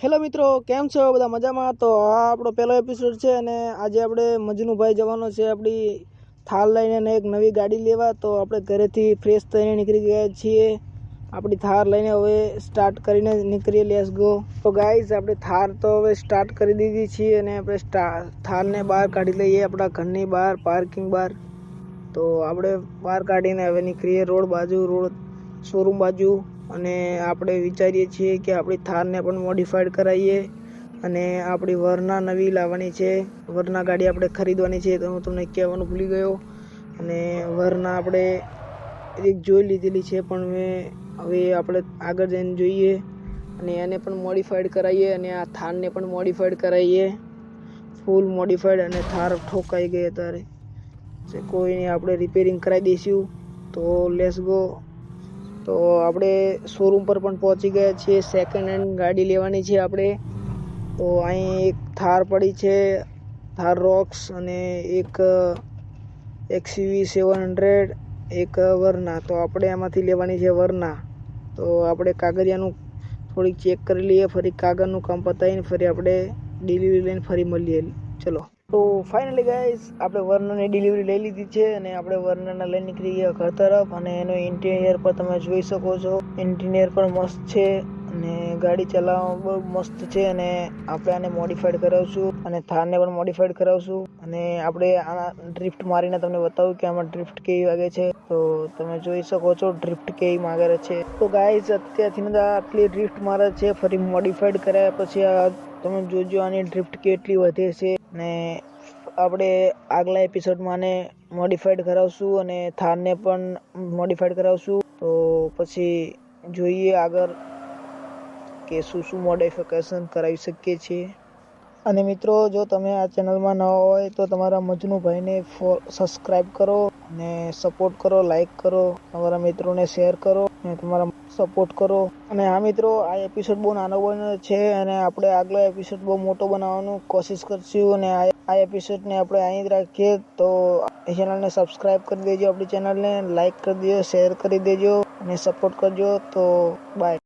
Hello મિત્રો, કેમ છો? બધા મજામાં? તો આ આપણો પહેલો એપિસોડ છે અને આજે આપણે મજનુભાઈ જવાનો છે આપણી થાર લઈને અને એક નવી ગાડી લેવા. તો આપણે ઘરેથી ફ્રેશ થઈને નીકળી ગયા છીએ. આપણી થાર લઈને હવે સ્ટાર્ટ કરીને નીકળીએ લેસ ગો તો ગાઈઝ આપણે થાર તો હવે સ્ટાર્ટ કરી દીધી છીએ અને આપણે થારને બહાર કાઢી લઈએ, આપણા ઘરની બહાર પાર્કિંગ બહાર. તો આપણે બહાર કાઢીને હવે નીકળીએ રોડ બાજુ, રોડ શોરૂમ બાજુ. અને આપણે વિચારીએ છીએ કે આપણી થારને પણ મોડિફાઈડ કરાવીએ અને આપણી વરના નવી લાવવાની છે. વરના ગાડી આપણે ખરીદવાની છે તો હું તમને કહેવાનું ભૂલી ગયો. અને વરના આપણે એક જોઈ લીધેલી છે પણ મેં હવે આપણે આગળ જઈને જોઈએ અને એને પણ મોડિફાઈડ કરાવીએ અને આ થારને પણ મોડિફાઈડ કરાવીએ ફૂલ મોડિફાઈડ અને થાર ઠોકાઈ ગઈ અત્યારે. જે કોઈ આપણે રિપેરિંગ કરાવી દઈશું તો લેસ ગો તો આપણે શોરૂમ પર પણ પહોંચી ગયા છીએ. સેકન્ડ હેન્ડ ગાડી લેવાની છે આપણે. તો અહીં એક થાર પડી છે. થાર રોક્સ અને એક એક્સયુવી સેવન હંડ્રેડ એક વરના. તો આપણે એમાંથી લેવાની છે વરના. તો આપણે કાગળિયાનું થોડીક ચેક કરી લઈએ. ફરી કાગળનું કામ પતાવીને ફરી આપણે ડિલિવરી લઈને ફરી મળીએ. ચલો. તો ફાઇનલી ગાઈઝ આપણે વર્નરની ડિલિવરી લઈ લીધી છે અને આપણે વર્નરના લઈને નીકળી ગયા ઘર તરફ અને એનો ઇન્ટિરિયર પર તમે જોઈ શકો છો. ઇન્ટિરિયર પણ મસ્ત છે અને ગાડી ચલાવવામાં બહુ મસ્ત છે અને આપણે આને મોડિફાઈડ કરાવશું અને થારને પણ મોડિફાઈડ કરાવશું. અને આપણે આના ડ્રિફ્ટ મારીને તમને બતાવું કે આમાં ડ્રિફ્ટ કેવી વાગે છે. તો તમે જોઈ શકો છો ડ્રિફ્ટ કેવી માગે છે. તો ગાઈઝ અત્યારથી આટલી ડ્રિફ્ટ મારે છે, ફરી મોડિફાઈડ કર્યા પછી આ તમે જોજો આની ડ્રિફ્ટ કેટલી વધે છે. ને આપણે આગલા એપિસોડમાં આને મોડિફાઈડ કરાવશું અને થારને પણ મોડિફાઈડ કરાવશું. તો પછી જોઈએ આગળ કે શું શું મોડિફિકેશન કરાવી શકીએ છીએ. અને મિત્રો, જો તમે આ ચેનલમાં ન હોય તો તમારા મજનુભાઈને સબસ્ક્રાઈબ કરો અને સપોર્ટ કરો લાઈક કરો, તમારા મિત્રોને શેર કરો. અને તમારા સપોર્ટ કરો. અને હા મિત્રો, આ એપિસોડ બહુ નાનો બન્યો છે અને આપણે આગલો એપિસોડ બહુ મોટો બનાવવાનું કોશિશ કરશું અને આ આ એપિસોડને આપણે અહીં જ રાખીએ. તો ચેનલને સબસ્ક્રાઈબ કરી દેજો, આપણી ચેનલને લાઈક કરી દેજો શેર કરી દેજો અને સપોર્ટ કરજો. તો બાય